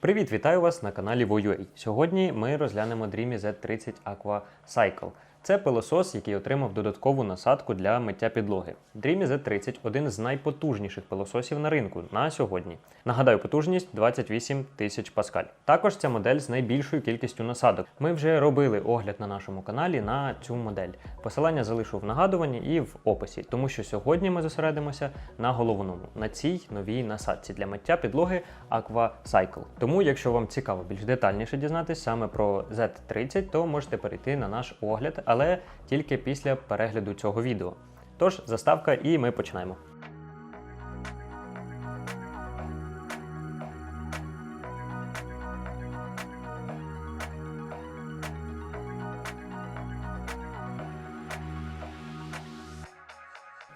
Привіт, вітаю вас на каналі Voyuay. Сьогодні ми розглянемо Dreamy Z30 Aqua Cycle. Це пилосос, який отримав додаткову насадку для миття підлоги. Dreamy Z30 один з найпотужніших пилососів на ринку на сьогодні. Нагадаю, потужність 28 тисяч паскаль. Також ця модель з найбільшою кількістю насадок. Ми вже робили огляд на нашому каналі на цю модель. Посилання залишу в нагадуванні і в описі, тому що сьогодні ми зосередимося на головному на цій новій насадці для миття підлоги Aqua Cycle. Тому, якщо вам цікаво більш детальніше дізнатися саме про Z30, то можете перейти на наш огляд, але тільки після перегляду цього відео. Тож, заставка, і ми починаємо.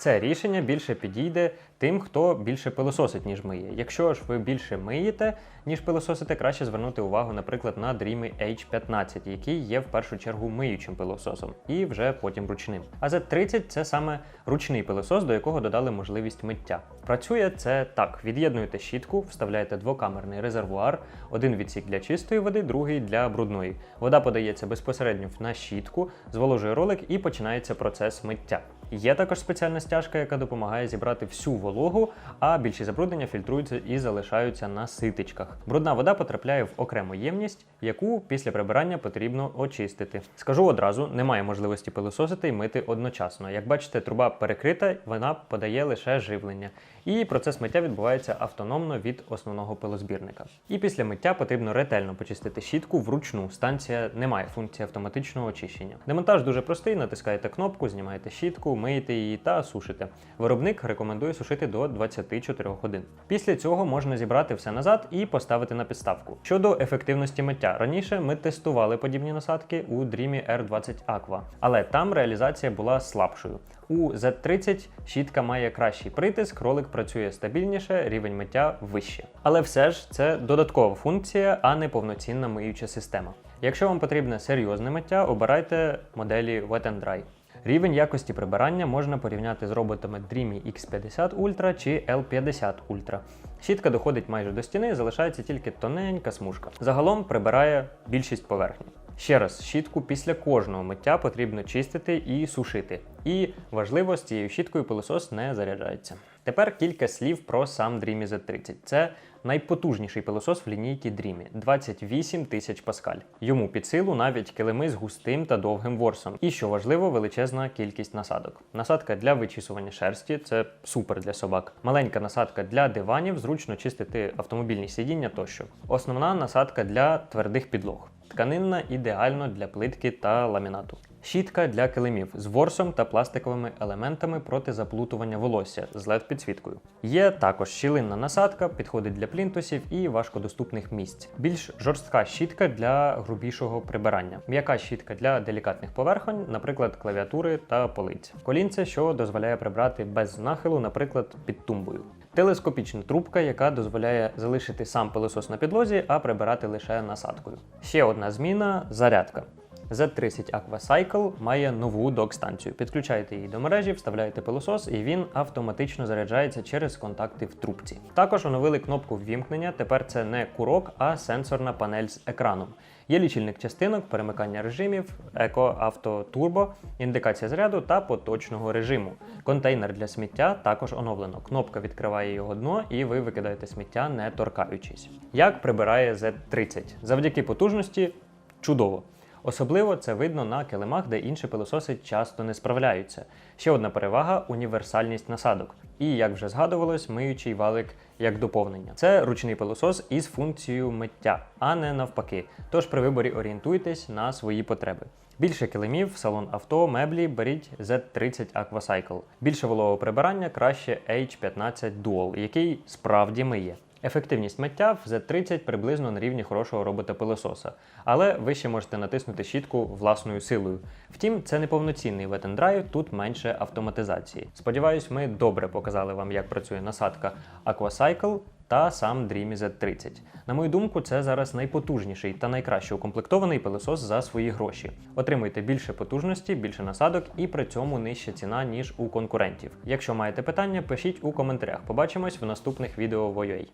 Це рішення більше підійде тим, хто більше пилососить, ніж миє. Якщо ж ви більше миєте, ніж пилососите, краще звернути увагу, наприклад, на Dreamy H15, який є в першу чергу миючим пилососом, і вже потім ручним. А Z30 це саме ручний пилосос, до якого додали можливість миття. Працює це так: від'єднуєте щітку, вставляєте двокамерний резервуар, один відсік для чистої води, другий для брудної. Вода подається безпосередньо на щітку, зволожує ролик і починається процес миття. Є також спеціальна стяжка, яка допомагає зібрати всю вологу, а більші забруднення фільтруються і залишаються на ситичках. Брудна вода потрапляє в окрему ємність, яку після прибирання потрібно очистити. Скажу одразу, немає можливості пилососити і мити одночасно. Як бачите, труба перекрита, вона подає лише живлення. І процес миття відбувається автономно від основного пилозбірника. І після миття потрібно ретельно почистити щітку вручну. Станція не має функції автоматичного очищення. Демонтаж дуже простий: натискаєте кнопку, знімаєте щітку, миєте її та сушите. Виробник рекомендує сушити до 24 годин. Pісля цього можна зібрати все назад і поставити на підставку. Щодо ефективності миття, раніше ми тестували подібні насадки у Dreamy R20 Aqua, але там реалізація була слабшою. У Z30 щітка має кращий притиск, ролик працює стабільніше, рівень миття вище. Але все ж це додаткова функція, а не повноцінна миюча система. Якщо вам потрібне серйозне миття, обирайте моделі Wet n Dry. Рівень якості прибирання можна порівняти з роботами Dreamy X50 Ultra чи L50 Ultra. Щітка доходить майже до стіни, залишається тільки тоненька смужка. Загалом прибирає більшість поверхні. Ще раз, щітку після кожного миття потрібно чистити і сушити. І важливо, з цією щіткою пилосос не заряджається. Тепер кілька слів про сам Dreamy Z30. Це найпотужніший пилосос в лінійці Dreamy – 28 тисяч паскаль. Йому під силу навіть килими з густим та довгим ворсом. І що важливо, величезна кількість насадок. Насадка для вичісування шерсті це супер для собак. Маленька насадка для диванів, зручно чистити автомобільні сидіння тощо. Основна насадка для твердих підлог. Тканинна ідеально для плитки та ламінату. Щітка для килимів з ворсом та пластиковими елементами проти заплутування волосся з led підсвіткою. Є також щілинна насадка, підходить для плінтусів і важкодоступних місць. Більш жорстка щітка для грубішого прибирання. М'яка щітка для делікатних поверхонь, наприклад, клавіатури та полиць. Колінце, що дозволяє прибрати без нахилу, наприклад, під тумбою. Телескопічна трубка, яка дозволяє залишити сам пилосос на підлозі, а прибирати лише насадкою. Ще одна зміна зарядка. Z30 Aqua Cycle має нову док-станцію. Підключаєте її до мережі, вставляєте пилосос, і він автоматично заряджається через контакти в трубці. Також оновили кнопку ввімкнення. Тепер це не курок, а сенсорна панель з екраном. Є лічильник частинок, перемикання режимів, еко авто турбо, індикація заряду та поточного режиму. Контейнер для сміття також оновлено. Кнопка відкриває його дно, і ви викидаєте сміття, не торкаючись. Як прибирає Z30? Завдяки потужності чудово. Особливо це видно на килимах, де інші пилососи часто не справляються. Ще одна перевага універсальність насадок. І, як вже згадувалось, миючий валик як доповнення. Це ручний пилосос із функцією миття, а не навпаки. Тож при виборі орієнтуйтесь на свої потреби. Більше килимів, салон авто, меблі беріть Z30 Aquacycle. Більше вологого прибирання краще H15 Dual, який справді миє. Ефективність миття в Z30 приблизно на рівні хорошого робота-пилососа, але ви ще можете натиснути щітку власною силою. Втім, це не повноцінний wet and dry, тут менше автоматизації. Сподіваюсь, ми добре показали вам, як працює насадка Aquacycle та сам Dreamy Z30. На мою думку, це зараз найпотужніший та найкраще укомплектований пилосос за свої гроші. Отримуйте більше потужності, більше насадок і при цьому нижча ціна, ніж у конкурентів. Якщо маєте питання, пишіть у коментарях. Побачимось в наступних відео в OUA.